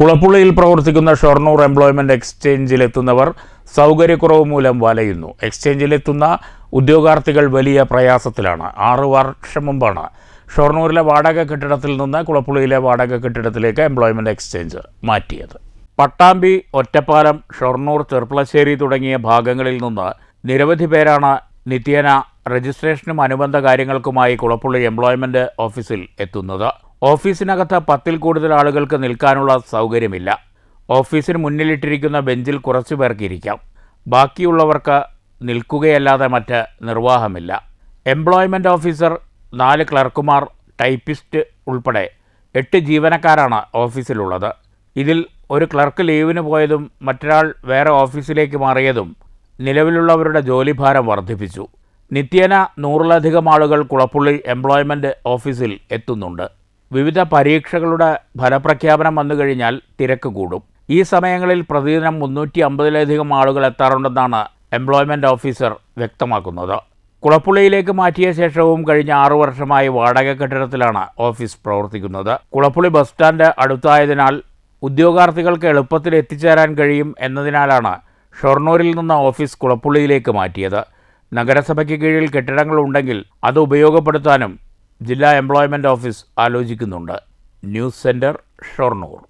കുളപ്പുള്ളിയിൽ പ്രവർത്തിക്കുന്ന ഷൊർണൂർ എംപ്ലോയ്മെന്റ് എക്സ്ചേഞ്ചിലെത്തുന്നവർ സൗകര്യക്കുറവ് മൂലം വലയുന്നു. എക്സ്ചേഞ്ചിലെത്തുന്ന ഉദ്യോഗാർത്ഥികൾ വലിയ പ്രയാസത്തിലാണ്. ആറു വർഷം മുമ്പാണ് ഷൊർണൂരിലെ വാടക കെട്ടിടത്തിൽ നിന്ന് കുളപ്പുള്ളിയിലെ വാടക കെട്ടിടത്തിലേക്ക് എംപ്ലോയ്മെന്റ് എക്സ്ചേഞ്ച് മാറ്റിയത്. പട്ടാമ്പി ഒറ്റപ്പാലം ഷൊർണൂർ ചെർപ്പളശ്ശേരി തുടങ്ങിയ ഭാഗങ്ങളിൽ നിന്ന് നിരവധി പേരാണ് നിത്യേന രജിസ്ട്രേഷനും അനുബന്ധ കാര്യങ്ങൾക്കുമായി കുളപ്പുള്ളി എംപ്ലോയ്മെന്റ് ഓഫീസിൽ എത്തുന്നത്. ഓഫീസിനകത്ത് പത്തിൽ കൂടുതൽ ആളുകൾക്ക് നിൽക്കാനുള്ള സൗകര്യമില്ല. ഓഫീസിന് മുന്നിലിട്ടിരിക്കുന്ന ബെഞ്ചിൽ കുറച്ചു പേർക്ക് ഇരിക്കാം. ബാക്കിയുള്ളവർക്ക് നിൽക്കുകയല്ലാതെ മറ്റ് നിർവാഹമില്ല. എംപ്ലോയ്മെന്റ് ഓഫീസർ നാല് ക്ലർക്കുമാർ ടൈപ്പിസ്റ്റ് ഉൾപ്പെടെ എട്ട് ജീവനക്കാരാണ് ഓഫീസിലുള്ളത്. ഇതിൽ ഒരു ക്ലർക്ക് ലീവിന് പോയതും മറ്റൊരാൾ വേറെ ഓഫീസിലേക്ക് മാറിയതും നിലവിലുള്ളവരുടെ ജോലിഭാരം വർദ്ധിപ്പിച്ചു. നിത്യേന നൂറിലധികം ആളുകൾ കുളപ്പുള്ളി എംപ്ലോയ്മെന്റ് ഓഫീസിൽ എത്തുന്നുണ്ട്. വിവിധ പരീക്ഷകളുടെ ഫലപ്രഖ്യാപനം വന്നു കഴിഞ്ഞാൽ തിരക്ക് കൂടും. ഈ സമയങ്ങളിൽ പ്രതിദിനം മുന്നൂറ്റി അമ്പതിലധികം ആളുകൾ എത്താറുണ്ടെന്നാണ് എംപ്ലോയ്മെന്റ് ഓഫീസർ വ്യക്തമാക്കുന്നത്. കുളപ്പുള്ളിയിലേക്ക് മാറ്റിയ ശേഷവും കഴിഞ്ഞ ആറു വർഷമായി വാടക കെട്ടിടത്തിലാണ് ഓഫീസ് പ്രവർത്തിക്കുന്നത്. കുളപ്പുള്ളി ബസ് സ്റ്റാൻഡ് അടുത്തായതിനാൽ ഉദ്യോഗാർത്ഥികൾക്ക് എളുപ്പത്തിൽ എത്തിച്ചേരാൻ കഴിയും എന്നതിനാലാണ് ഷൊർണൂരിൽ നിന്ന് ഓഫീസ് കുളപ്പുള്ളിയിലേക്ക് മാറ്റിയത്. നഗരസഭയ്ക്ക് കീഴിൽ കെട്ടിടങ്ങൾ ഉണ്ടെങ്കിൽ അത് ഉപയോഗപ്പെടുത്താനും ജില്ലാ എംപ്ലോയ്മെന്റ് ഓഫീസ് ആലോചിക്കുന്നുണ്ട്. News centre Shoranur.